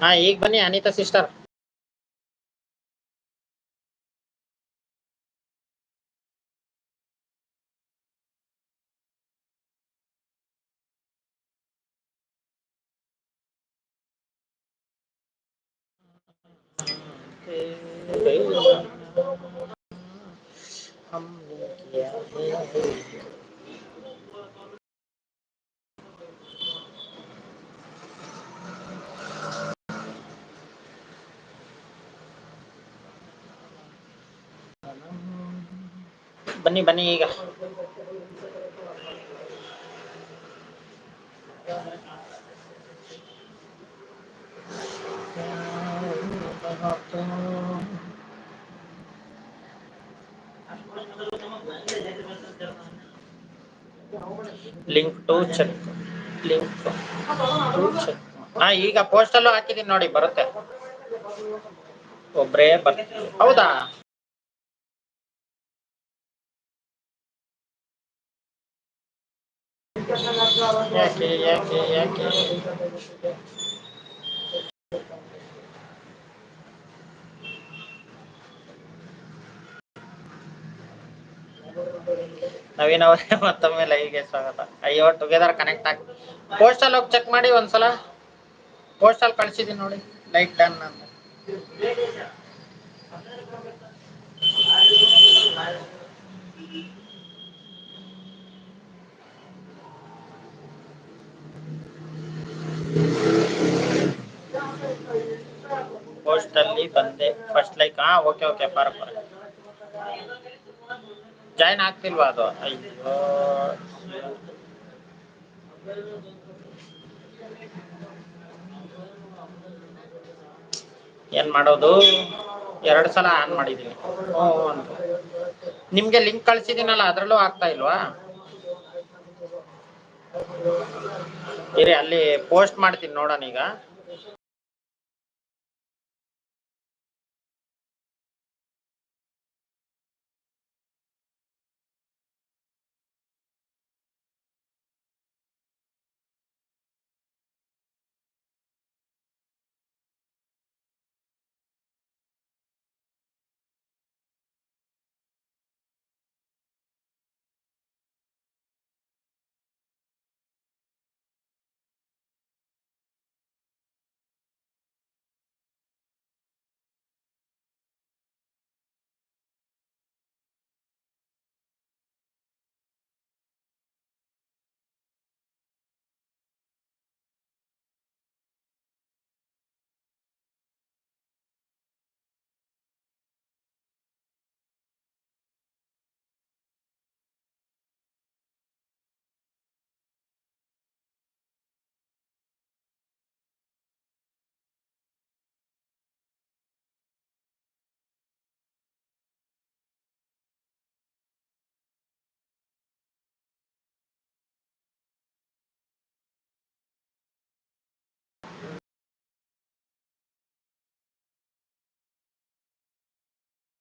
हाँ एक बने अनिता सिस्टर। हम किया ಬನ್ನಿ ಬನ್ನಿ ಈಗ. Link to check link to check ಹಾ, ಈಗ ಪೋಸ್ಟಲ್ಲೂ ಹಾಕಿದೀನಿ ನೋಡಿ, ಬರುತ್ತೆ. ಒಬ್ರೇ ಬರ್ ಹೌದಾ? ಯಾಕೆ ಯಾಕೆ ಯಾಕೆ? ನವೀನ್ ಅವರೇ, ಮತ್ತೊಮ್ಮೆ ಲೈವ್ಗೆ ಸ್ವಾಗತ. ಅಯ್ಯೋ ಟುಗೆದರ್ ಕನೆಕ್ಟ್ ಆಗಿ ಪೋಸ್ಟಲ್ ಹೋಗಿ ಚೆಕ್ ಮಾಡಿ ಒಂದ್ಸಲ. ಪೋಸ್ಟಲ್ ಕಳ್ಸಿದೀನಿ ನೋಡಿ. ಲೈಕ್ ಡನ್ ಅಂತ. ಪೋಸ್ಟ್ ಅಲ್ಲಿ ಬಂದೆ. ಫಸ್ಟ್ ಲೈಕ್ ಹಾ ಓಕೆ ಓಕೆ ಪರ ಪರ. ಜಾಯ್ನ್ ಆಗ್ತಿಲ್ವಾ ಅದು? ಅಯ್ಯೋ. ಏನ್ ಮಾಡೋದು? ಎರಡು ಸಲ ಆನ್ ಮಾಡಿದೀನಿ. ನಿಮ್ಗೆ ಲಿಂಕ್ ಕಳ್ಸಿದೀನಲ್ಲ, ಅದ್ರಲ್ಲೂ ಆಗ್ತಾ ಇಲ್ವಾ? ಇರಿ, ಅಲ್ಲಿ ಪೋಸ್ಟ್ ಮಾಡ್ತೀನಿ ನೋಡೋಣ ಈಗ.